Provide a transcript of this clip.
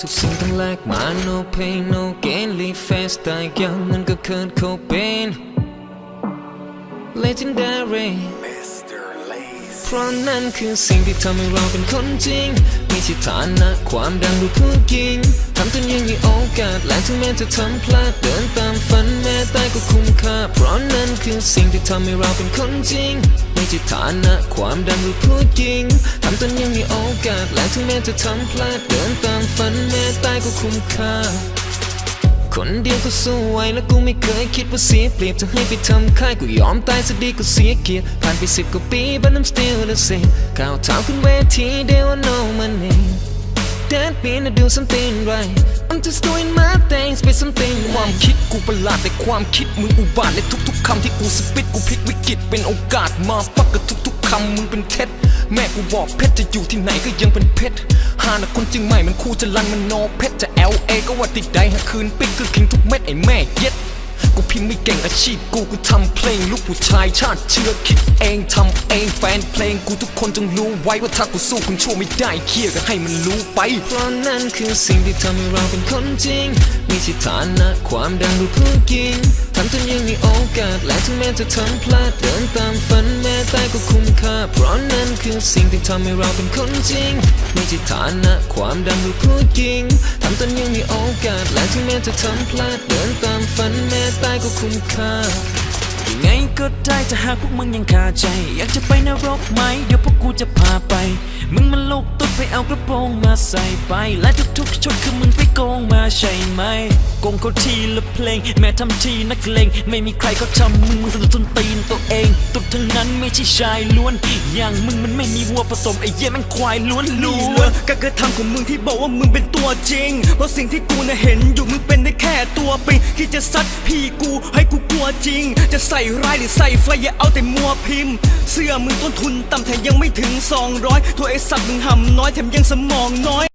ทุกสิ่งต้องแลกมา no pain no gain live fast แต่ยังมันก็เคินโคเปน legendary เพราะนั่นคือสิ่งที่ทำให้เราเป็นคนจริงม่ใช่ฐานะความดังหรือผู้ยิงทำจนยังมีโอกาสและถึงแม้จะทำพลาดเดินตามฝันแม้ตายก็คุ้มค่า เพราะนั่นคือสิ่งที่ทำให้เราเป็นคนจริงม่ใช่ฐานะความดังหรือผู้ยิงทำจนยังมีโอกาสและถึงแม้จะทำพลาดเดินตามฝันแม้ตายก็คุ้มค่า คนเดียวก็สู้ไหวแล้วกูไม่เคยคิดว่าเสียเปรียบจะให้ไปทำค่ายกูยอมตายซะดีก็เสียเกียรติผ่านไปสิบกว่าปี but I'm still the same ก้าวเท้าขึ้นเวทีเดียว I know my name That mean I do something right I'm just doing my things be something ความคิดกูประหลาดแต่ความคิดมึงอุบาทในทุกๆคำที่กูสปิดกูพลิกวิกฤตเป็นโอกาสมาฟักกับทุกๆคำมึงเป็นเท็จแม่กูบอกเพชรจะอยู่ที่ไหนก็ยังเป็นเพชรหานะคนจึงใหม่มันคู่จะลันมันโนเพชรจะ LA ก็ว่าติดใดหาคืนปิกคือคิงทุกเม็ดไอ้แม่เย็ดกูพิมพ์ไม่เก่งอาชีพกูกูทำเพลงลูกผู้ชายชาติเชื้อคิดเองทำเองแฟนเพลงกูทุกคนจงรู้ไว้ว่าถ้ากูสู้คนชั่วไม่ได้เคลียร์ก็ให้มันรู้ไป เพราะนั่นคือสิ่งที่ทำให้เราเป็นคนจริงม่ใช่ฐานะความดังรือผู้ยิงทำจนยังมีโอกาสและถึงแม้จะทำพลาดเดินตามฝัน แตายก็คุ้มค่า เพราะนั่นคือสิ่งที่ทำให้เราเป็นคนจริง ไม่ใช่ฐานะความดังหรือผู้ยิงทำจนยังมีโอกาส และถึงแม้จะทำพลาดเดินตามฝันแม้ตายก็คุ้มค่ายังไงก็ได้ถ้าหากพวกมึงยังคาใจ อยากจะไปนรกไหม เดี๋ยวพวกกูจะพาไป มึงมันลูกตุ๊ดไปเอากระโปรงมาใส่ไป และทุกๆชดคือมึงไปโกงมาใช่ไหมโกงเขาทีละเพลง แม้ทำทีนักเลงไม่มีใครเขาทำมึงมึงสะดุดต้นตีนตัวเอง ไม่ใช่ชายล้วน อย่างมึงมันไม่มีวัวผสมไอ้เหี้ยแมันควายล้วนนี่ล้เลวยนการกระทำของมึงที่บอกว่ามึงเป็นตัวจริง เพราะสิ่งที่กูน่ะเห็นอยู่มึงเป็นได้แค่ตัวปิงที่จะซัดพี่กูให้กูกลัวจริง จะใส่ร้ายหรือใส่ไฟอย่าเอาแต่มัวพิมพ์ เสื้อมึงต้นทุนต่ำแถมยังไม่ถึง 200 ตัวไอ้สัตว์มึงห่ำน้อยแถมยังสมองน้อย